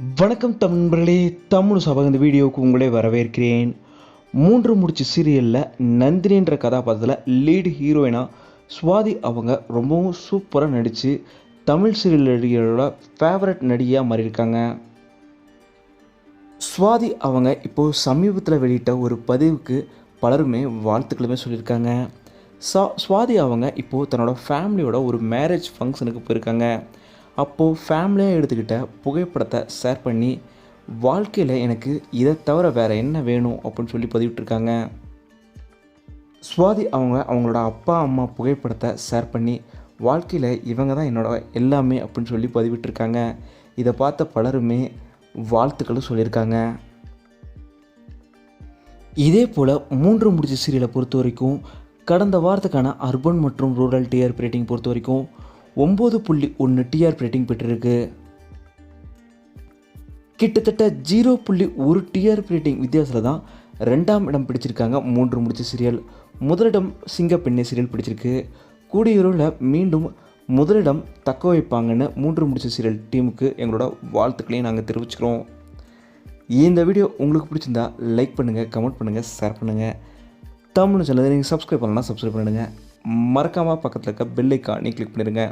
வணக்கம் தமிழர்களே தமிழ் சபை இந்த வீடியோவுக்கு உங்களே வரவேற்கிறேன். மூன்று முடிச்சு சீரியலில் நந்தினின்ற கதாபாத்திரத்தில் லீடு ஹீரோயினா சுவாதி அவங்க ரொம்பவும் சூப்பராக நடித்து தமிழ் சீரியல் நடிகரோட ஃபேவரட் நடிகையாக மாறியிருக்காங்க. சுவாதி அவங்க இப்போது சமீபத்தில் வெளியிட்ட ஒரு பதிவுக்கு பலருமே வாழ்த்துக்களுமே சொல்லியிருக்காங்க. சா சுவாதி அவங்க இப்போது தன்னோட ஃபேமிலியோட ஒரு மேரேஜ் ஃபங்க்ஷனுக்கு போயிருக்காங்க. அப்போது ஃபேமிலியாக எடுத்துக்கிட்ட புகைப்படத்தை ஷேர் பண்ணி வாழ்க்கையில் எனக்கு இதை தவிர வேறு என்ன வேணும்? அப்படின்னு சொல்லி பதிவிட்டுருக்காங்க. சுவாதி அவங்க அவங்களோட அப்பா அம்மா புகைப்படத்தை ஷேர் பண்ணி வாழ்க்கையில் இவங்க தான் என்னோட எல்லாமே அப்படின்னு சொல்லி பதிவிட்டிருக்காங்க. இதை பார்த்த பலருமே வாழ்த்துக்களும் சொல்லியிருக்காங்க. இதே போல் மூன்று முடிச்ச சீரியலை பொறுத்த வரைக்கும் கடந்த வாரத்துக்கான அர்பன் மற்றும் ரூரல் டிஆர்பி ரேட்டிங் பொறுத்த வரைக்கும் ஒம்பது புள்ளி ஒன்று டிஆர்பி ரேட்டிங் பெற்றிருக்கு. கிட்டத்தட்ட ஜீரோ புள்ளி ஒரு டிஆர்பி ரேட்டிங் வித்தியாசத்தில் தான் ரெண்டாம் இடம் பிடிச்சிருக்காங்க மூன்று முடிச்ச சீரியல் முதலிடம் சிங்கப்பெண்ணை சீரியல் பிடிச்சிருக்கு. கூடியுறவில் மீண்டும் முதலிடம் தக்க வைப்பாங்கன்னு மூன்று முடிச்ச சீரியல் டீமுக்கு எங்களோட வாழ்த்துக்களையும் நாங்கள் தெரிவிச்சுக்கிறோம். இந்த வீடியோ உங்களுக்கு பிடிச்சிருந்தா லைக் பண்ணுங்கள் கமெண்ட் பண்ணுங்கள் ஷேர் பண்ணுங்கள் தமிழ் சேனலை நீங்கள் சப்ஸ்கிரைப் பண்ணலாம் சப்ஸ்கிரைப் பண்ணுங்கள் மறக்காமல் பக்கத்தில் இருக்க பெல் கிளிக் பண்ணிடுங்க.